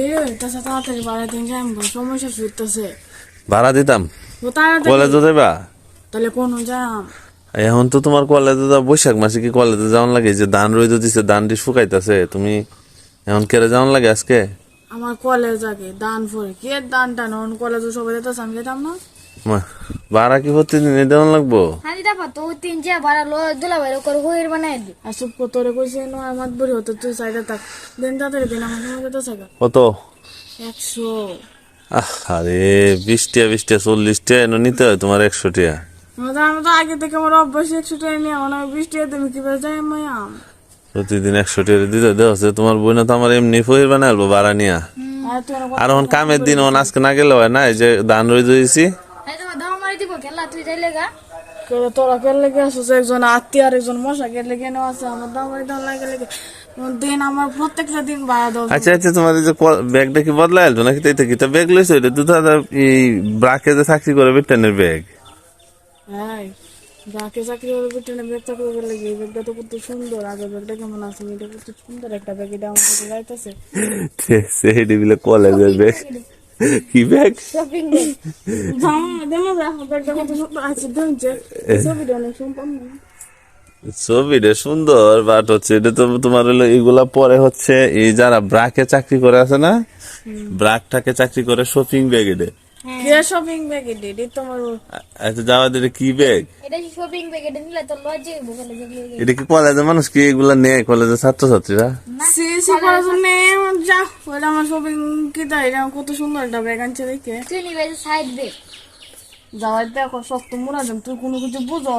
দেরি হইতেছে তাড়াতাড়ি বাড়ি দিন যাই সমস্যা ফিরতেছে ভাড়া দিতাম? কলেজে যাবা তাহলে কোন যাম। এখন তো তোমার কলেজে বৈশাখ মাসে কি কলেজে যাওয়ান লাগে? যে ধান রইতে দিছে ধানটি শুকাইতেছে তুমি এখন কেড়ে যাওয়ান লাগে আজকে? আমার কলেজ আগে দান পরে কে দান টান? কলেজে সবাই দিতেছে আমি যেতাম না। ভাড়া কি প্রতিদিন দেওয়ান লাগবো? হানি দাপা তো তিন যে বারা লো দুলা করে হইর বানাই দি করে তোরে কইছে নো আমার বুড়ি হতো তুই সাইডে থাক। দিন তাড়াতাড়ি দিন আমার সময় দিতেছে গা কত? একশো। আহ, আরে বিশ টিয়া বিশ টিয়া চল্লিশ টিয়া এনে নিতে হয় তোমার একশো টিয়া আমি তো- আগে থেকে আমার অভ্যাস একশো টাকা নিয়ে আমার আমি বিশ টাকা তুমি যাই মায়াম প্রতিদিন একশো টিয়া দিতে দেওয়া আছে তোমার বোনে তো আমার এমনি ফহির বানাইলবো ভাড়া নিয়া। আর আমার এখন কামের দিন ওন আজকে না গেলে হয় না এই যে ধান রই দিয়েছি দিব খেলা তুই যাইলে গা। তোরা কে লেগে একজন আত্মীয় আর একজন মশা কে লেগে নেওয়া আছে? আমার দাম বাড়ি দাম লাগে। লেগে দিন আমার প্রত্যেকটা দিন ভাড়া দাও আচ্ছা আচ্ছা তোমার এই যে ক- ব্যাগটা কি বদলাই আলতো নাকি তাই থেকে? ব্যাগ লইছো? এটা দু হাজার এই ব্রাকে যে চাকরি করে বেটানের ব্যাগ? হ্যাঁ যাকে চাকরি করে বিটেনে ব্যাগ চাকরি করে লেগে। এই ব্যাগটা তো কত সুন্দর। আগে ব্যাগটা কেমন আছে? এটা কত সুন্দর একটা ব্যাগ। এটা আমার কাছে যাইতেছে। সেটি বিলে কলেজের ব্যাগ। কি ব্যাগ? শপিং জাম দেমো দেখো ব্যাগটা কত সুন্দর আছে অনেক ছবিটা সুন্দর বাট হচ্ছে এটা তো তোমার হলো এগুলা পরে হচ্ছে এই যারা ব্রাকে চাকরি করে আছে না ব্রাকটাকে চাকরি করে শপিং ব্যাগ এটা কে শপিং ব্যাগ এটা তোমার আচ্ছা যাওয়া এটা কি ব্যাগ এটা শপিং ব্যাগ এটা নিলে তো লজ্জে বলে যে এটা কি কলেজের মানুষ কি এগুলা নেয়? কলেজের ছাত্রছাত্রীরা? সি সি করার জন্য যা ওটা আমার শপিং কি তাই এটা কত সুন্দর একটা ব্যাগ আনছে দেখে। তুই নিলে সাইড দে যাওয়ার দেখো সত্য মুরা দেন তুই কোনো কিছু বুঝো?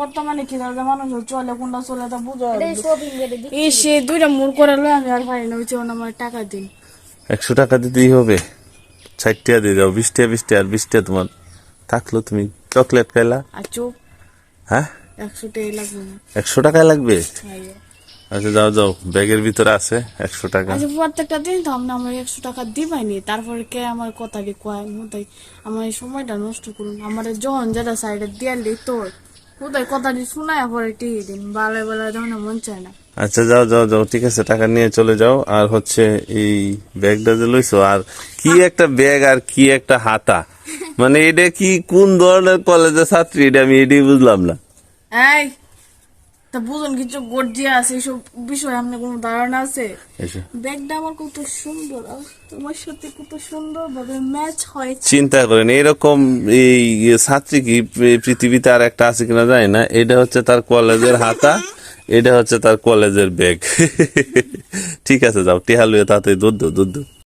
বর্তমানে কি যে মানুষ চলে কোনটা চলে তা বুঝো? শপিং ব্যাগ এই সে দুইটা মুর করে লই আমি আর পারি না হচ্ছে আমার টাকা দিন একশো টাকা দিতেই হবে। ষাট দিয়ে দাও বিশ টাকা আর বিশ তোমার। থাকল তুমি। চকলেট খাইলা? হ্যাঁ? একশো টাকায় লাগবে। আচ্ছা যাও যাও। ব্যাগের ভিতরে আছে একশো টাকা। আচ্ছা প্রত্যেকটা দিন তো আপনি আমার একশো টাকা দিবাইনি। তারপরে কে আমার কথা দিয়ে কয়? তাই আমার এই সময়টা নষ্ট করুন। আমার যখন যেটা সাইডে দিয়ালি তোর। কোথায় কথাটি শোনায় পরে টিভি দিন। বালে বেলা মন চায় না। আচ্ছা যাও যাও যাও ঠিক আছে টাকা নিয়ে চলে যাও। আর হচ্ছে এই ব্যাগটা যে লইছো আর কি একটা ব্যাগ আর কি একটা হাতা? মানে এটা কি কোন ধরনের কলেজের ছাত্রী? এটা আমি এটাই বুঝলাম না। এই তা বুঝুন কিছু গর্জিয়া আছে এইসব বিষয়ে আপনার কোনো ধারণা আছে? ব্যাগটা আমার কত সুন্দর তোমার সাথে কত সুন্দর ভাবে ম্যাচ হয়েছে। চিন্তা করেন এরকম এই ছাত্রী কি পৃথিবীতে আর একটা আছে কিনা জানি না। এটা হচ্ছে তার কলেজের হাতা। এটা হচ্ছে তার কলেজের ব্যাগ ঠিক আছে যাও। টিহালুয়ে তাতে দুধ দুধ দুধ